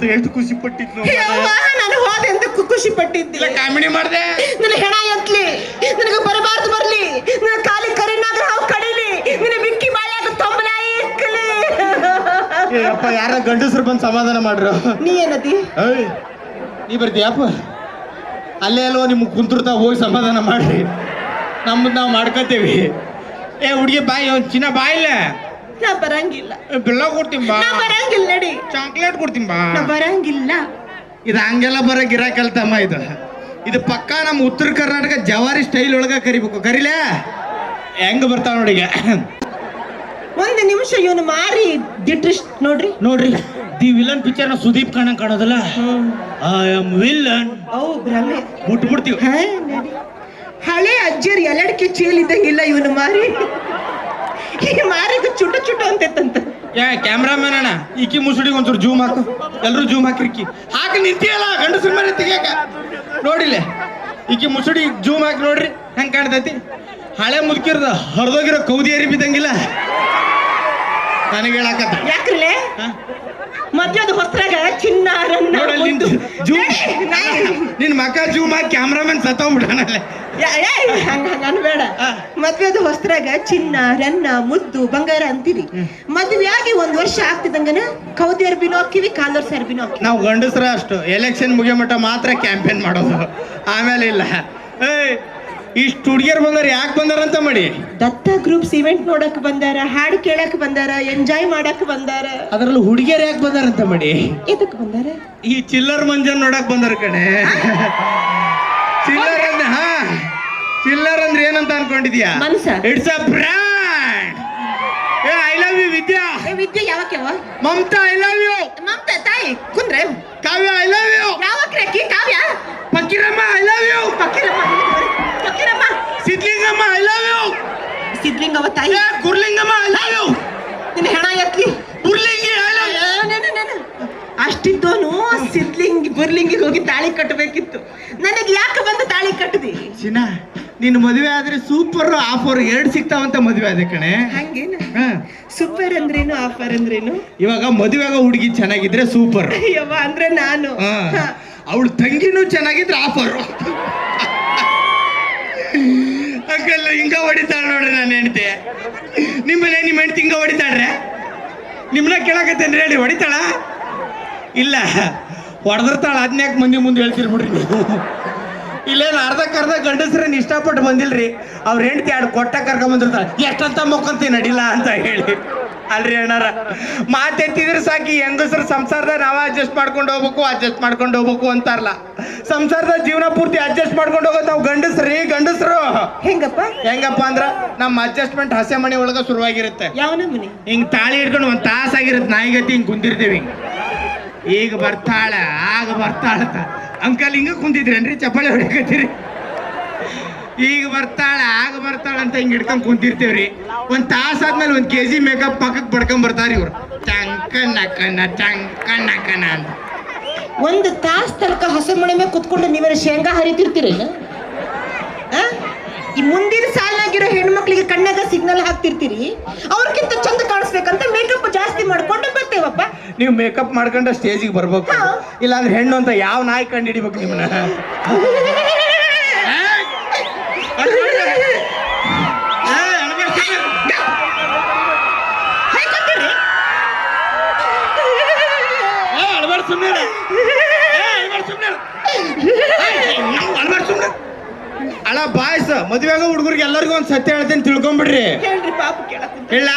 ಹೋತು ಎಷ್ಟು ಖುಷಿ ಪಟ್ಟಿದ್ನು ನಾನು ಹೋದೆ ಅಂತ ಖುಷಿ ಪಟ್ಟಿದ್ದೆ. ಕಾಮಿಡಿ ಮಾಡ್ದೆ. ನನ್ನ ಹೆಣ ಎತ್ಲಿ ನನಗೆ ಬರಬಾರ್ದು ಬರ್ಲಿ. ನನ್ನ ಕಾಲಿ ಕರಿನಾಗ ಹಾವು ಕಡಿಲಿ. ನಿನ್ನ ಬಿಕ್ಕಿ ಬಾಯಾಗ ತೊಂಬಲ ಇಕ್ಕಲಿ ಅಪ್ಪ ಯಾರ ಗಂಡಸ್ರು ಬಂದು ಸಮಾಧಾನ ಮಾಡ್ರು? ನೀ ಏನತಿ ಏಯ್ ನೀ ಬರ್ತೀಯಪ್ಪ ಅಲ್ಲೇ ಅಲ್ವೋ ನಿಮ್ಗೆ ಕುಂತಿರ್ತಾವ ಹೋಗಿ ಸಮಾಧಾನ ಮಾಡ್ರಿ. ನಮ್ಮದು ನಾವು ಮಾಡ್ಕೋತೀವಿ. ಏ ಹುಡುಗಿ ಬಾಯಿ ಒಂದು ಚಿನ್ನ ಬಾಯಿಲ್ಲ. ನಾ ಬರಂಗಿಲ್ಲ. ಬೆಲ್ಲ ಕೊಡ್ತೀನಿ ಬಾ. ನಾ ಬರಂಗಿಲ್ಲ ನಡಿ. ಚಾಕ್ಲೇಟ್ ಕೊಡ್ತೀನಿ ಬಾ. ನಾ ಬರಂಗಿಲ್ಲ. ಇದು ಹಂಗೆಲ್ಲ ಬರೋ ಗಿರಾಕಲ್ತಮ್ಮ ಇದು. ಇದು ಪಕ್ಕಾ ನಮ್ಮ ಉತ್ತರ ಕರ್ನಾಟಕ ಜವಾರಿ ಸ್ಟೈಲ್ ಒಳಗ ಕರಿಬೇಕು. ಕರಿಲೇ? ಹೆಂಗ್ ಬರ್ತಾವ ನೋಡಿ ಈಗ. ಒಂದು ನಿಮಿಷ ಇವನು ಮಾರಿ ದಿಟ್ರಿಸ್ಟ್ ನೋಡ್ರಿ. ನೋಡ್ರಿ ದಿ ವಿಲನ್ ಪಿಕ್ಚರ್ನ ಸುದೀಪ್ ಕಣ್ಣ ಕಾಣೋದಲ್ಲ? I am villain. ಅವು ಭ್ರಮೆ. ಬಿಟ್ಬಿಡ್ತೀವಿ ಹಾ, ನಡಿ. ಹಳೆ ಅಜ್ಜಿಯರ್ ಎಲ್ಲಡಕ್ಕೆ ಚೇಲ್ ಇದ್ದಂಗಿಲ್ಲ ಇವನು ಮಾರಿ. ಈ ಮಾರಿಗ ಚುಟು ಚುಟ ಅಂತೈತಂತ ಯಾ ಕ್ಯಾಮ್ರಾಮನ್ ಅಣ್ಣ ಈಕಿ ಮುಸುಡಿಗೆ ಒಂಚೂರು ಜೂಮ್ ಹಾಕು. ಎಲ್ಲರೂ ಜೂಮ್ ಹಾಕಿರ್ಕಿ ಹಾಕಿ ನಿಂತಿಯಲ್ಲ ಗಂಡಸ್ರ ಮೇಲೆ ತೆಗಿಯಾಕ? ನೋಡಿಲ್ಲ ಈಕಿ ಮುಸುಡಿ ಜೂಮ್ ಹಾಕಿ ನೋಡ್ರಿ ಹೆಂಗ್ ಕಾಣ್ತೈತಿ? ಹಳೆ ಮುದುಕಿರ್ದ ಹರಿದೋಗಿರೋ ಕೌದಿ ಅರಿ ಬಿದ್ದಂಗಿಲ್ಲ ನನಗೆ ಹೇಳಕ್ಕ ಯಾಕ್ರಲೆ? ಹಾ? ಮದ್ವೆದ ಹೊಸ್ರಾಗ ಚಿನ್ನಾರನ್ನ ನೋಡಲ್ಲಿ ನಿಂತು ಮುದ್ದು- ಜೂಮ್ ಏ, ನಾ- ನಿನ್ ಮಕ್ಕ ಜೂಮ್ ಹಾಕಿ ಕ್ಯಾಮ್ರಾಮನ್ ಸತ್ತೋಗ್ಬಿಡಣಲ್ಲ ಅನ್ಬೇಡ. ಮದ್ವೆದ ಹೊಸ್ರಾಗ ಚಿನ್ನ ರನ್ನ ಮುದ್ದು ಬಂಗಾರ ಅಂತೀರಿ. ಮದ್ವೆ ಆಗಿ ಒಂದ್ ವರ್ಷ ಆಗ್ತಿದಂಗನ ಕೌದಿ ಅರ್ಬಿನೂ ಕಾಲರ್ ಸರ್ ಅರ್ಬಿನೂ ಹಾಕಿವಿ ನಾವು ಗಂಡಸ್ರ ಅಷ್ಟು. ಎಲೆಕ್ಷನ್ ಮುಗಿಯೋ ಮಟ್ಟ ಮಾತ್ರ ಕ್ಯಾಂಪೇನ್ ಮಾಡೋದು. ಆಮೇಲೆ ಇಲ್ಲ. ಏಯ್ ಇಷ್ಟು ಹುಡುಗಿಯರ್ ಬಂದಾರ ಯಾಕೆ ಬಂದಾರ ಅಂತ ಮಾಡಿ. ದತ್ತ ಗ್ರೂಪ್ಸ್ ಇವೆಂಟ್ ನೋಡಕ್ ಬಂದಾರ ಹಾಡು ಕೇಳಕ್ ಬಂದಾರ ಎಂಜಾಯ್ ಮಾಡಕ್ ಬಂದಾರ. ಅದ್ರಲ್ಲಿ ಹುಡುಗಿಯರ್ ಯಾಕೆ ಬಂದಾರ ಅಂತ ಮಾಡಿ. ಎದಕ್ ಬಂದಾರ? ಈ ಚಿಲ್ಲರ್ ಮಂಜನ್ ನೋಡಕ್ ಬಂದಾರ ಕಣೆ. ಚಿಲ್ಲರ್ ಅಂದ್ರೆ ಹಾ. ಚಿಲ್ಲರ್ ಅಂದ್ರೆ ಏನಂತ ಅನ್ಕೊಂಡಿದ್ಯಾ? ಮನ್ಸ? ಇಟ್ಸ್ ಅ ಬ್ರ್ಯಾಂಡ್ ಏ ಐ ಲವ್ ಯು ವಿದ್ಯಾ. ಏ, ವಿದ್ಯಾ ಯಾವಕ್ಕೆ ಯಾವ Mamata I love you Mamata ತಾಯಿ ಕುಂದ್ರೆ. ಕಾವ್ಯ ಐ ಲವ್ ಯು ಯಾವಕ್ರೆ ಕಿ Kavya Fakeeramma I love you Fakeeramma Fakeeramma Sidlingamma I love you Sidlingava ತಾಯಿ ಗುರ್ಲಿಂಗಮ್ಮ ನಿನ್ನ ಹೆಣ ಎತ್ಲಿ ಗುರ್ಲಿಂಗಿ ಅಷ್ಟಿದ್ದೋನು ಸಿದ್ಲಿಂಗ್ ಬುರ್ಲಿಂಗಿಗೆ ಹೋಗಿ ತಾಳಿ ಕಟ್ಟಬೇಕಿತ್ತು. ನನಗೆ ಯಾಕೆ ಬಂದು ತಾಳಿ ಕಟ್ಟದಿ ಚಿನ್ನ ನಿನ್ನ ಮದುವೆ ಆದ್ರೆ ಸೂಪರ್ ಆಫರ್ ಎರಡು ಸಿಗ್ತಾವಂತ ಮದುವೆ ಆದ ಕಣೆ. ಹಂಗೇನ? ಹಾ. ಸೂಪರ್ ಅಂದ್ರೇನು ಆಫರ್ ಅಂದ್ರೇನು? ಇವಾಗ ಮದುವೆಗ ಹುಡುಗಿ ಚೆನ್ನಾಗಿದ್ರೆ ಸೂಪರ್ ಅಯ್ಯವ್ವ ಅಂದ್ರೆ ನಾನು. ಅವಳು ತಂಗಿನೂ ಚೆನ್ನಾಗಿದ್ರೆ ಆಫರ್ ಅಂಕಲ್ ಹಿಂಗ ಹೊಡಿತಾಳ ನೋಡ್ರಿ ನನ್ನ ಹೆಂಡತಿ. ನಿಮ್ಮನೆ ನಿಮ್ಮ ಹೆಂಡತಿ ಹಿಂಗ ಹೊಡಿತಾಳ್ರೆ? ನಿಮ್ಮನ್ನ ಕೇಳಕತ್ತೇನ್ರಿ ಹೇಳಿ, ಹೊಡಿತಾಳ? ಇಲ್ಲ, ಹೊಡೆದಿರ್ತಾಳ, ಅದ್ನ್ಯಾಕೆ ಮಂದಿ ಮುಂದೆ ಹೇಳ್ತೀರಿ ಬಿಡ್ರಿ ನೀವು. ಇಲ್ಲೇನು ಅರ್ಧಕ್ಕರ್ಧ ಗಂಡಸ್ರನ್ನ ಇಷ್ಟಪಟ್ಟು ಬಂದಿಲ್ರಿ. ಅವ್ರ ಹೆಂಡತಿ ಎರಡು ಕೊಟ್ಟ ಕರ್ಕೊಂಡ್ ಬಂದಿರ್ತಾಳೆ. ಎಷ್ಟಂತ ಮುಖಂತಿ ನಡಿಲ್ಲ ಅಂತ ಹೇಳಿ. ಅಲ್ರಿ ಅಣ್ಣಾರ? ಮಾತೆತ್ತಿದ್ರೆ ಸಾಕಿ ಹೆಂಗಸ್ರ ಸಂಸಾರದ ನಾವ ಅಡ್ಜಸ್ಟ್ ಮಾಡ್ಕೊಂಡು ಹೋಗ್ಬೇಕು ಅಡ್ಜಸ್ಟ್ ಮಾಡ್ಕೊಂಡು ಹೋಗ್ಬೇಕು ಅಂತಾರಲ್ಲ. ಸಂಸಾರದ ಜೀವನ ಪೂರ್ತಿ ಅಡ್ಜಸ್ಟ್ ಮಾಡ್ಕೊಂಡು ಹೋಗೋ ನಾವು ಗಂಡಸ್ರಿ ಗಂಡಸ್ರು. ಹೆಂಗಪ್ಪ? ಹೆಂಗಪ್ಪ ಅಂದ್ರ ನಮ್ಮ ಅಡ್ಜಸ್ಟ್ಮೆಂಟ್ ಹಸೆ ಮನೆ ಒಳಗ ಶುರುವಾಗಿರುತ್ತೆ. ಹಿಂಗ್ ತಾಳಿ ಹಿಡ್ಕೊಂಡು ಒಂದ್ ತಾಸ ಆಗಿರುತ್ತೆ ನಾಯಿಗತಿ ಹಿಂಗ್ ಕುಂದಿರ್ತೀವಿ ಹಿಂಗ್. ಈಗ ಬರ್ತಾಳ ಆಗ ಬರ್ತಾಳ ಅಂಕಲ್ ಹಿಂಗ ಕುಂತಿದ್ರೇನ್ರಿ ಚಪ್ಪಾಳೆ ಹೊಡಿಕತ್ತೀರಿ ಈಗ ಬರ್ತಾಳ ಆಗ ಬರ್ತಾಳ ಅಂತ ಹಿಂಗ್ ಹಿಡ್ಕೊಂಡ್ ರೀ ಒಂದ್ ತಾಸ್ ಆದ್ಮೇಲೆ ಒಂದ್ ಕೆಜಿ ಮೇಕಪ್ ಪಕ್ಕಕ್ ಬಡ್ಕೊಂಡ್ ಬರ್ತಾರ ಇವ್ರು. ಟಂಕ ನಕನ ಟಂಕ ನಕನ ಅಂತ. ಒಂದು ತಾಸ್ ತನಕ ಹಸಿರು ಮಣೆ ಮೇಲೆ ಕುತ್ಕೊಂಡು ನೀವೇನು ಶೇಂಗಾ ಹರಿತಿರ್ತೀರಿ ಈ ಮುಂದಿನ ಸಾಲಾಗಿರೋ ಹೆಣ್ಮಕ್ಳಿಗೆ ಕಣ್ಣಾಗ ಸಿಗ್ನಲ್ ಹಾಕ್ತಿರ್ತೀರಿ. ಅವ್ರಿಗಿಂತ ಚಂದ ಕಾಣಿಸ್ಬೇಕಂತ ಮೇಕಪ್ ಜಾಸ್ತಿ ಮಾಡ್ಕೊಂಡು ಬರ್ತೇವಪ್ಪ. ನೀವು ಮೇಕಪ್ ಮಾಡ್ಕೊಂಡ ಸ್ಟೇಜಿಗೆ ಬರ್ಬೇಕು. ಇಲ್ಲಾಂದ್ರೆ ಹೆಣ್ಣು ಅಂತ ಯಾವ ನಾಯಿ ಕಂಡು ಹಿಡಿಬೇಕು ನಿಮ್ಮನ್ನ? ಅಲ್ಲ ಬಾಯ್ಸ್ ಮದ್ವೆಗ ಹುಡುಗರಿಗೆ ಎಲ್ಲರಿಗೂ ಒಂದ್ ಸತ್ಯ ಹೇಳ್ತೇನೆ ತಿಳ್ಕೊಂಬಿಡ್ರಿ. ಇಲ್ಲ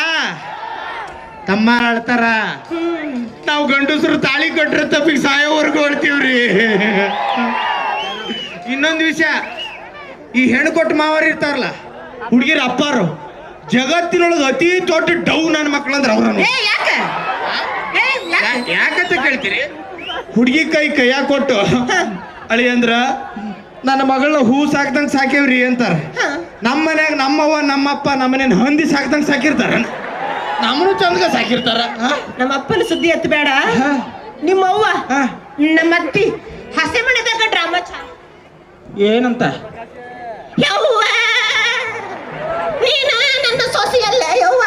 ತಮ್ಮ ಅಳ್ತಾರ. ನಾವು ಗಂಡಸರು ತಾಳಿ ಕಟ್ಟರೆ ತಪ್ಪಿಗೆ ಸಾಯೋವರೆಗೂ ಹೊಡ್ತೀವ್ರಿ ಇನ್ನೊಂದು ವಿಷಯ ಈ ಹೆಣ್ಣು ಕೊಟ್ಟು ಮಾವರು ಇರ್ತಾರಲ್ಲ ಹುಡುಗಿರ ಅಪ್ಪಾರು ಜಗತ್ತಿನೊಳಗೆ ಅತಿ ದೊಡ್ಡ ಡೌ ನನ್ನ ಮಕ್ಕಳಂದ್ರೆ ಅವ್ರನ್ನು. ಏ ಯಾಕ? ಯಾಕಂತ ಕೇಳ್ತೀರಿ? ಹುಡುಗಿ ಕೈ ಕೈಯ ಕೊಟ್ಟು ಅಳಿ ಅಂದ್ರ ನನ್ನ ಮಗಳನ್ನ ಹೂ ಸಾಕ್ದಂಗ್ ಸಾಕೇವ್ರಿ ಅಂತಾರ. ನಮ್ಮ ಮನ್ಯಾಗ ನಮ್ಮವ್ವ ನಮ್ಮಪ್ಪ ನಮ್ಮನೇನ ಹಂದಿ ಸಾಕ್ದಂಗ್ ಸಾಕಿರ್ತಾರ? ನಮ್ಮನು ಚಂದಗ ಸಾಕಿರ್ತಾರ? ನಮ್ಮ ಅಪ್ಪನ ಸುದ್ದಿ ಎತ್ತ ಬೇಡ ನಿಮ್ಮವ್ವ ನಿಮ್ಮ ನಮ್ಮ ಅತ್ತಿ ಹಸೆ ಮನೆದಾಗ ಡ್ರಾಮಾ ಚಾಲು. ಏನಂತ? ಯವ್ವ ನೀನ ನನ್ನ ಸೊಸೆ ಅಲ್ಲ ಯವ್ವ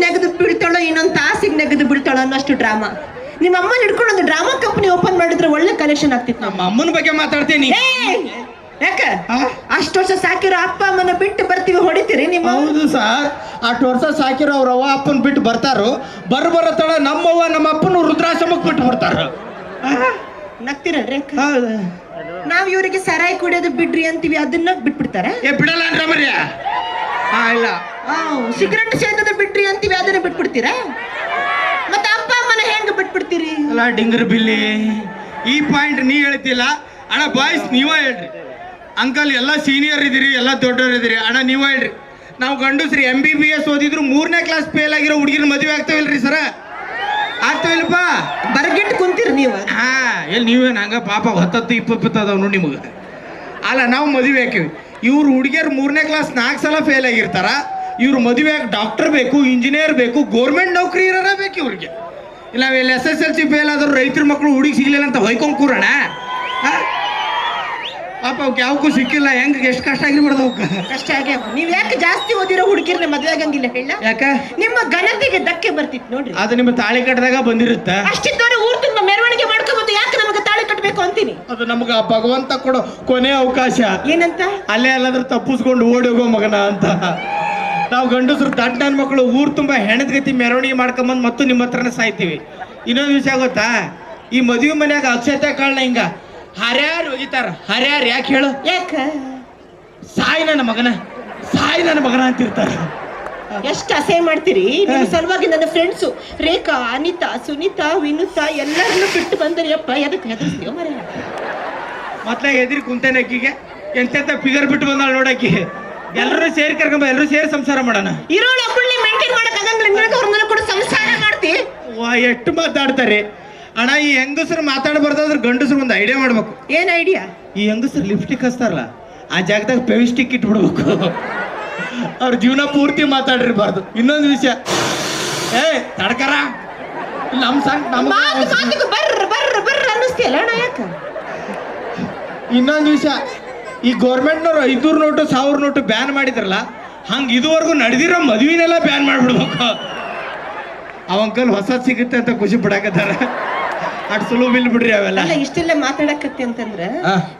ಇನ್ನೊಂದು ಯವ್ವ ಬೀಳ್ತಾಳೋ ಬಿಡ್ತಾಳ ತಾಸಿಗೆ ನೆಗೆದು ಬೀಳ್ತಾಳೋ ಅನ್ನೋಷ್ಟು ಡ್ರಾಮಾ. ನಿಮ್ಮ ಅಮ್ಮನ ಹಿಡ್ಕೊಂಡು ಒಂದು ಡ್ರಾಮಾ ಕಂಪನಿ ಓಪನ್ ಮಾಡಿದ್ರೆ ಒಳ್ಳೆ ಕಲೆಕ್ಷನ್ ಆಗ್ತಿತ್ತು ನಮ್ಮ ಅಮ್ಮನ ಬಗ್ಗೆ ಮಾತಾಡ್ತೀನಿ! ಯಾಕ? ಅಷ್ಟು ವರ್ಷ ಸಾಕಿರೋ ಅಪ್ಪ ಅಮ್ಮನ ಬಿಟ್ಟು ಬರ್ತೀವಿ ಹೊಡಿತೀರಿ ನಿಮ್ಮ ಹೌದು ಸರ್ ಅಷ್ಟು ವರ್ಷ ಸಾಕಿರೋ ಅವ್ರ ಅವ್ವ ಅಪ್ಪನ ಬಿಟ್ಟು ಬರ್ತಾರೋ. ಬರ ಬರತ್ತಳ ನಮ್ಮವ್ವ ನಮ್ಮ ಅಪ್ಪನ ವೃದ್ಧಾಶ್ರಮಕ್ಕೆ ಬಿಟ್ಟು ಬರ್ತಾರ. ನಗ್ತಿರಲ್ರಿ ಹೌದು. ನಾವ್ ಇವರಿಗೆ ಸರಾಯಿ ಕುಡಿಯೋದು ಬಿಡ್ರಿ ಅಂತೀವಿ ಅದನ್ನ ಬಿಟ್ಬಿಡ್ತಾರೆ? ಏ ಬಿಡಲ್ಲ ಅಂದ್ರೆ ಹಾ ಇಲ್ಲ. ಸಿಗರೆಟ್ ಸೇದದ ಬಿಟ್ರಿ ಅಂತೀವಿ ಅದನ್ನ ಬಿಟ್ಬಿಡ್ತೀರಾ? ಮತ್ತೆ ಅಪ್ಪ ಅಮ್ಮನ ಹೆಂಗ್ ಬಿಟ್ಬಿಡ್ತೀರಿ? ಅಲ್ಲ ಡಿಂಗರ್ ಬಿಲ್ಲಿ ಈ ಪಾಯಿಂಟ್ ನೀ ಹೇಳ್ತಿಲ್ಲ. ಅಣ್ಣ ಬಾಯ್ಸ್ ನೀವ ಹೇಳ್ರಿ. ಅಂಕಲ್ ಎಲ್ಲ ಸೀನಿಯರ್ ಇದೀರಿ ಎಲ್ಲ ದೊಡ್ಡವ್ರು ಇದೀರಿ ಅಣ್ಣ ನೀವ ಹೇಳ್ರಿ. ನಾವು ಗಂಡಸ್ರಿ ಎಂ ಬಿ ಬಿ ಎಸ್ ಓದಿದ್ರು ಮೂರನೇ ಕ್ಲಾಸ್ ಫೇಲ್ ಆಗಿರೋ ಹುಡುಗಿನ ಮದುವೆ ಆಗ್ತಾವಿಲ್ರಿ ಸರ ಆಗ್ತಾವಿಲ್ಲಪ್ಪ? ಬರ್ಗಿಟ್ಟು ಕುಂತೀರಿ ನೀವು. ಹಾ ಎಲ್ಲಿ ನೀವೇನ ಹಂಗ ಪಾಪ ಹತ್ತತ್ತು ಇಪ್ಪತ್ತು ಅದಾವ ನೋಡಿ ನಿಮಗೆ. ಅಲ್ಲ ನಾವು ಮದುವೆ ಹಾಕಿವಿ ಇವ್ರು ಹುಡುಗಿಯರು ಮೂರನೇ ಕ್ಲಾಸ್ ನಾಲ್ಕು ಸಲ ಫೇಲ್ ಆಗಿರ್ತಾರ. ಇವ್ರು ಮದುವೆ ಆಗಿ ಡಾಕ್ಟರ್ ಬೇಕು ಇಂಜಿನಿಯರ್ ಬೇಕು ಗೋರ್ಮೆಂಟ್ ನೌಕರಿ ಇರೋರ ಬೇಕು ಇವ್ರಿಗೆ. ಇಲ್ಲ ಇಲ್ಲಿ S S L C fail ಆದರೂ ರೈತರ ಮಕ್ಕಳು ಹುಡುಗಿ ಸಿಗ್ಲಿಲ್ಲ ಅಂತ ಹೊಯ್ಕೊಂಡ್ ಕೂರೋಣ? ಪಾಪ ಅವ್ಕೆ ಯಾವಕ್ಕೂ ಸಿಕ್ಕಿಲ್ಲ ಹೆಂಗ್ ಎಷ್ಟು ಕಷ್ಟ ಆಗಿರ್ಬಾರ್ದು ಅವ್ಕೆ. ಕಷ್ಟ ಆಗ್ಯಾವ ನೀವ್ ಯಾಕೆ ಜಾಸ್ತಿ ಓದಿರೋ ಹುಡುಗಿರ್ನ ಮದ್ವೆ ಆಗಂಗಿಲ್ಲ ಹೇಳ ಯಾಕ? ನಿಮ್ಮ ಘನತೆಗೆ ಧಕ್ಕೆ ಬರ್ತಿತ್ತು ನೋಡ್ರಿ. ಅದು ನಿಮ್ಮ ತಾಳಿ ಕಟ್ಟದಾಗ ಬಂದಿರುತ್ತೆ? ಅಷ್ಟಿದ್ದವ್ರೆ ಊರ್ ತುಂಬ ಮೆರವಣಿಗೆ ಮಾಡ್ಕೊಂಬಂದು ಯಾಕೆ ಕಟ್ಟಬೇಕು ಅಂತೀನಿ. ಅದು ನಮ್ಗೆ ಆ ಭಗವಂತ ಕೊಡೋ ಕೊನೆ ಅವಕಾಶ. ಏನಂತ? ಅಲ್ಲೇ ಎಲ್ಲಾದ್ರೂ ತಪ್ಪಿಸ್ಕೊಂಡು ಓಡಿ ಹೋಗೋ ಮಗನ ಅಂತ. ನಾವು ಗಂಡಸರು ದಡ್ಡ ಮಕ್ಕಳು ಊರ್ ತುಂಬ ಹೆಣದ ಗತಿ ಮೆರವಣಿಗೆ ಮಾಡ್ಕೊಂಬಂದು ಮತ್ತು ನಿಮ್ಮ ಹತ್ರನೇ ಸಾಯ್ತೀವಿ. ಇನ್ನೊಂದು ವಿಷಯ ಗೊತ್ತಾ? ಈ ಮದುವೆ ಮನ್ಯಾಗ ಅಕ್ಷತೆ ಕಾಳನ ಹಿಂಗ? ಹರ್ಯಾರ್ ಒಗಿತಾರ. ಹರ್ಯಾರ್ ಯಾಕೆ ಹೇಳು? ಯಾಕ? ಸಾಯಿ ನನ್ನ ಮಗನ. ಸಾಯಿ ನನ್ನ ಮಗನ ಅಂತಿರ್ತಾರ. ಎಷ್ಟು ಅಸಹ್ಯ ಮಾಡ್ತೀರಿ? ನಿಮ್ಮ ಸಲುವಾಗಿ ನನ್ನ ಫ್ರೆಂಡ್ಸು ರೇಖಾ ಅನಿತಾ ಸುನೀತಾ ವಿನುತಾ ಎಲ್ಲರನ್ನು ಬಿಟ್ಟು ಬಂದರಿ. ಅಪ್ಪ ಎದಕ್ಕೆ ಹೆದರ್ಸ್ತೀವ ಮರ ಮತ್ತೆ ಎದ್ರಿ ಕುಂತೇನೆ ಅಕ್ಕಿಗೆ. ಎಂತೆಂತ ಫಿಗರ್ ಬಿಟ್ಟು ಬಂದಾಳ ನೋಡಕ್ಕಿ ಎಲ್ಲರೂ ಸೇರಿ ಕರ್ಕೊಂಬ ಎಲ್ಲರೂ ಸೇರಿ ಸಂಸಾರ ಮಾಡೋಣ. ಇರೋಳು ಒಬ್ಬಳನ್ನ ಮೇಂಟೈನ್ ಮಾಡಕ್ ಆಗಂಗಿಲ್ಲ. ನಿನಗೆ ಅವ್ರನ್ನ ಕೂಡ ಸಂಸಾರ ಮಾಡ್ತಿ? ವಾ ಎಷ್ಟು ಮಾತಾಡ್ತಾರೆ. ಅಣ್ಣ ಈ ಹೆಂಗಸರು ಮಾತಾಡಬಾರ್ದಾದ್ರೆ ಗಂಡಸರು ಒಂದು ಐಡಿಯಾ ಮಾಡ್ಬೇಕು. ಏನ್ ಐಡಿಯಾ ಈ ಹೆಂಗಸರು ಲಿಪ್ಸ್ಟಿಕ್ ಹಚ್ತಾರಲ್ಲ ಆ ಜಾಗದಾಗ ಪೆವಿಸ್ಟಿಕ್ ಇಟ್ಬಿಡ್ಬೇಕು. ಅವ್ರ ಜೀವನ ಪೂರ್ತಿ ಮಾತಾಡಿರ್ಬಾರ್ದು. ಇನ್ನೊಂದು ವಿಷಯ. ಏ ತಡ್ಕರ. ನಮ್ಮ ನಮ್ ಸಂಗ್ ನಮ್ಮ ಇನ್ನೊಂದು ವಿಷಯ. ಈ ಗೌರ್ಮೆಂಟ್ನವ್ರು ಐದ್ನೂರು ನೋಟು ಸಾವಿರ ನೋಟು ಬ್ಯಾನ್ ಮಾಡಿದ್ರಲ್ಲ ಹಂಗೆ ಇದುವರೆಗೂ ನಡೆದಿರೋ ಮದುವೆನೆಲ್ಲ ಬ್ಯಾನ್ ಮಾಡ್ಬಿಡ್ಬೇಕು. ಅವ ಅಂಕಲ್ ಹೊಸದ್ ಸಿಗುತ್ತೆ ಅಂತ ಖುಷಿ ಪಡಕತ್ತಾರ. ಅಟ್ ಸುಲಭ ಬಿಲ್ ಬಿಡ್ರಿ ಅವೆಲ್ಲ ಇಷ್ಟೆಲ್ಲ ಮಾತಾಡಕತ್ತೆ ಅಂತಂದ್ರೆ.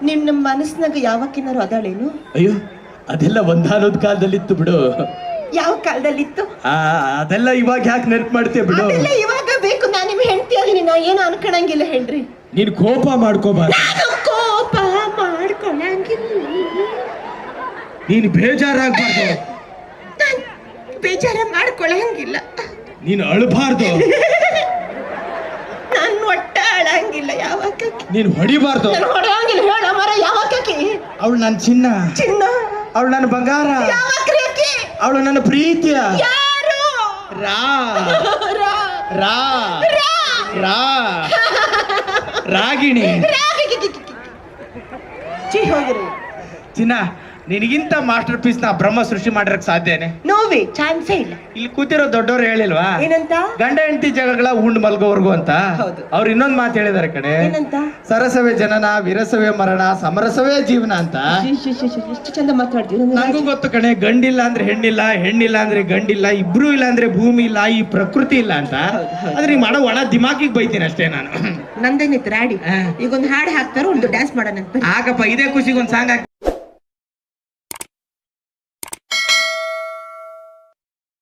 ನಿಮ್ ನಮ್ಮ ಮನಸ್ಸಿನಾಗ ಯಾವಕ್ಕಿನಾರು ಅದಾಳೇನು? ಅಯ್ಯೋ. ಅದೆಲ್ಲ ಒಂದಾನೊಂದ್ ಕಾಲದಲ್ಲಿತ್ತು ಬಿಡು. ಯಾವ ಕಾಲದಲ್ಲಿತ್ತು? ಆ, ಅದೆಲ್ಲ ಇವಾಗ ಯಾಕೆ ನೆನಪು ಮಾಡ್ತೀಯ ಬಿಡು. ಅದೆಲ್ಲ ಇವಾಗ ಬೇಕು. ನಾನು ನಿಮ್ ಹೆಂಡತಿ ಆಗಿನಿ ನಾ ಏನು ಅನ್ಕೊಳಂಗಿಲ್ಲ ಹೇಳ್ರಿ. ನೀನ್ ಕೋಪ ಮಾಡ್ಕೋಬಾರ ನಾನು ಕೋಪ ಮಾಡ್ಕೊಳಂಗಿಲ್ಲ. ನೀನ್ ಬೇಜಾರಾಗ್ಬಾರ್ದು. ನಾನ್ ಬೇಜಾರ ಮಾಡ್ಕೊಳಂಗಿಲ್ಲ. ನೀನ್ ಅಳಬಾರ್ದು. ನಾನು ಒಟ್ಟ ಅಳಂಗಿಲ್ಲ ಯಾವಾಗ ನೀನ್ ಹೊಡಿಬಾರ್ದು. ನಾನು ಹೊಡೆಯಂಗಿಲ್ಲ ಹೇಳ ಮರ ಯಾವಾಗ ಅವಳು ನನ್ನ ಚಿನ್ನ. ಚಿನ್ನ? ಅವಳು ನನ್ನ ಬಂಗಾರ. ಅವಳು ನನ್ನ ಪ್ರೀತಿಯ. ರಾ. ರಾ. ರಾ. ರಾಗಿಣಿ. ಚಿನ್ನ. ನಿನಗಿಂತ ಮಾಸ್ಟರ್ ಪೀಸ್ ನಾ ಬ್ರಹ್ಮ ಸೃಷ್ಟಿ ಮಾಡಿರಕ್ ಸಾಧ್ಯನೇ ನೋವಿ ಚಾನ್ಸೇ ಇಲ್ಲ. ಇಲ್ಲಿ ಕೂತಿರೋ ದೊಡ್ಡವ್ರು ಹೇಳಿಲ್ವಾ? ಏನಂತ? ಗಂಡ ಹೆಂಡತಿ ಜಗಳ ಉಂಡ್ ಮಲ್ಗೋವರ್ಗು ಅಂತ. ಹೌದು. ಅವ್ರು ಇನ್ನೊಂದ್ ಮಾತು ಹೇಳಿದಾರೆ ಕಡೆ ಏನಂತ? ಸರಸವೇ ಜನನ ವಿರಸವೇ ಮರಣ ಸಮರಸವೇ ಜೀವನ ಅಂತ. ಶಿ- ಶಿ- ಶಿ- ಶಿ- ಎಷ್ಟು ಚಂದ ಮಾತಾಡ್ತೀವಿ ನಂಗೂ. ಗೊತ್ತು ಕಣೆ ಗಂಡಿಲ್ಲ ಅಂದ್ರೆ ಹೆಣ್ಣಿಲ್ಲ ಹೆಣ್ಣಿಲ್ಲ ಅಂದ್ರೆ ಗಂಡಿಲ್ಲ ಇಬ್ರು ಇಲ್ಲ ಅಂದ್ರೆ ಭೂಮಿ ಇಲ್ಲ ಈ ಪ್ರಕೃತಿ ಇಲ್ಲ ಅಂತ. ಆದ್ರೆ ಈ ಮಾಡೋ ಒಣ ದಿಮಾಕಿಗೆ ಬೈತೀನಿ ಅಷ್ಟೇ ನಾನು. ನಂದೇನಿತ್ತು ರಾಡಿ ಹಾ. ಈಗ ಒಂದು ಹಾಡು ಹಾಕ್ತಾರ ಒಂದು ಡ್ಯಾನ್ಸ್ ಮಾಡೋಣ ಅಂತ. ಆಗಪ್ಪ ಇದೇ ಖುಷಿಗೆ ಒಂದು ಸಾಂಗ್